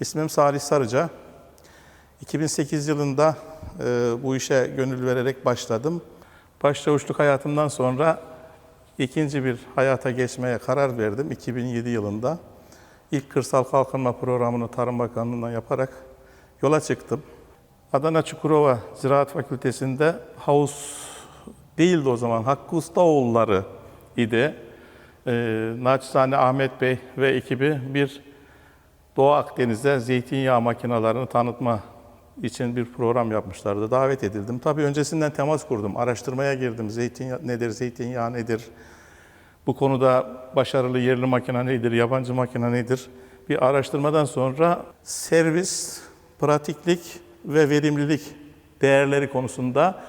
İsmim Salih Sarıca. 2008 yılında e, bu işe gönül vererek başladım. Başçavuşluk hayatımdan sonra ikinci bir hayata geçmeye karar verdim 2007 yılında. İlk kırsal kalkınma programını Tarım Bakanlığı'ndan yaparak yola çıktım. Adana Çukurova Ziraat Fakültesi'nde havuz değildi o zaman, Hakkı Ustaoğulları idi. Ee, naçizane Ahmet Bey ve ekibi bir Doğu Akdeniz'de zeytinyağı makinalarını tanıtma için bir program yapmışlardı. Davet edildim. Tabii öncesinden temas kurdum. Araştırmaya girdim. Zeytinyağı nedir, zeytinyağı nedir? Bu konuda başarılı yerli makine nedir, yabancı makine nedir? Bir araştırmadan sonra servis, pratiklik ve verimlilik değerleri konusunda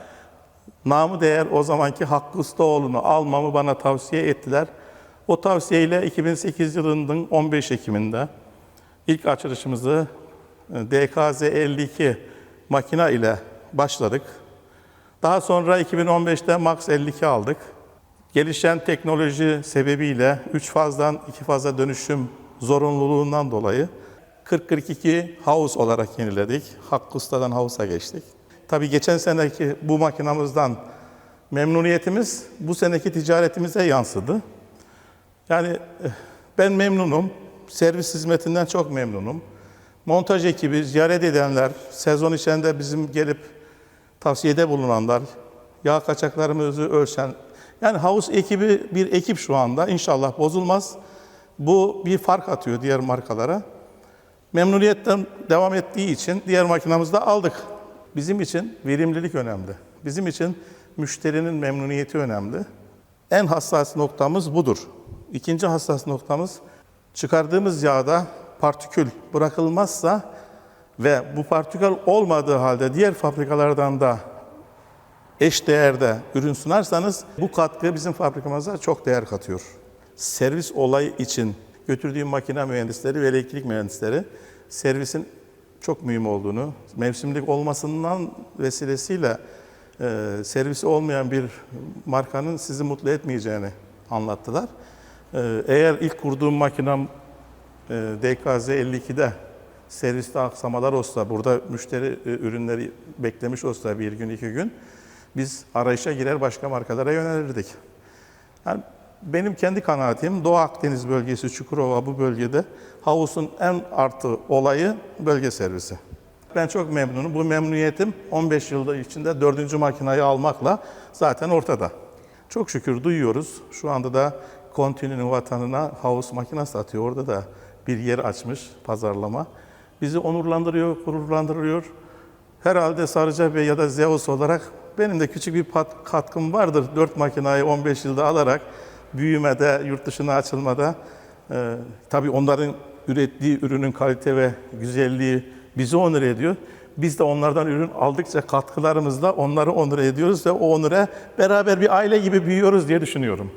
namı değer o zamanki Hakkı Ustaoğlu'nu almamı bana tavsiye ettiler. O tavsiyeyle 2008 yılının 15 Ekim'inde ilk açılışımızı e, DKZ 52 makina ile başladık. Daha sonra 2015'te Max 52 aldık. Gelişen teknoloji sebebiyle 3 fazdan 2 faza dönüşüm zorunluluğundan dolayı 40-42 House olarak yeniledik. Hakkı Usta'dan House'a geçtik. Tabii geçen seneki bu makinamızdan memnuniyetimiz bu seneki ticaretimize yansıdı. Yani eh, ben memnunum. Servis hizmetinden çok memnunum. Montaj ekibi, ziyaret edenler, sezon içinde bizim gelip tavsiyede bulunanlar, yağ kaçaklarımızı ölçen, yani havuz ekibi bir ekip şu anda. İnşallah bozulmaz. Bu bir fark atıyor diğer markalara. Memnuniyetten devam ettiği için diğer makinamızı da aldık. Bizim için verimlilik önemli. Bizim için müşterinin memnuniyeti önemli. En hassas noktamız budur. İkinci hassas noktamız çıkardığımız yağda partikül bırakılmazsa ve bu partikül olmadığı halde diğer fabrikalardan da eş değerde ürün sunarsanız bu katkı bizim fabrikamıza çok değer katıyor. Servis olayı için götürdüğüm makine mühendisleri ve elektrik mühendisleri servisin çok mühim olduğunu, mevsimlik olmasından vesilesiyle e, servisi olmayan bir markanın sizi mutlu etmeyeceğini anlattılar. E, eğer ilk kurduğum makinem e, DKZ 52'de serviste aksamalar olsa, burada müşteri e, ürünleri beklemiş olsa bir gün, iki gün, biz arayışa girer başka markalara yönelirdik. Yani benim kendi kanaatim Doğu Akdeniz bölgesi Çukurova bu bölgede havusun en artı olayı bölge servisi. Ben çok memnunum. Bu memnuniyetim 15 yılda içinde dördüncü makinayı almakla zaten ortada. Çok şükür duyuyoruz. Şu anda da Continu'nun vatanına havuz makinesi satıyor. Orada da bir yer açmış pazarlama. Bizi onurlandırıyor, gururlandırıyor. Herhalde Sarıca Bey ya da Zeus olarak benim de küçük bir katkım vardır. 4 makinayı 15 yılda alarak büyümede, yurt dışına açılmada. Ee, tabii onların ürettiği ürünün kalite ve güzelliği bizi onur ediyor. Biz de onlardan ürün aldıkça katkılarımızla onları onur ediyoruz ve o onure beraber bir aile gibi büyüyoruz diye düşünüyorum.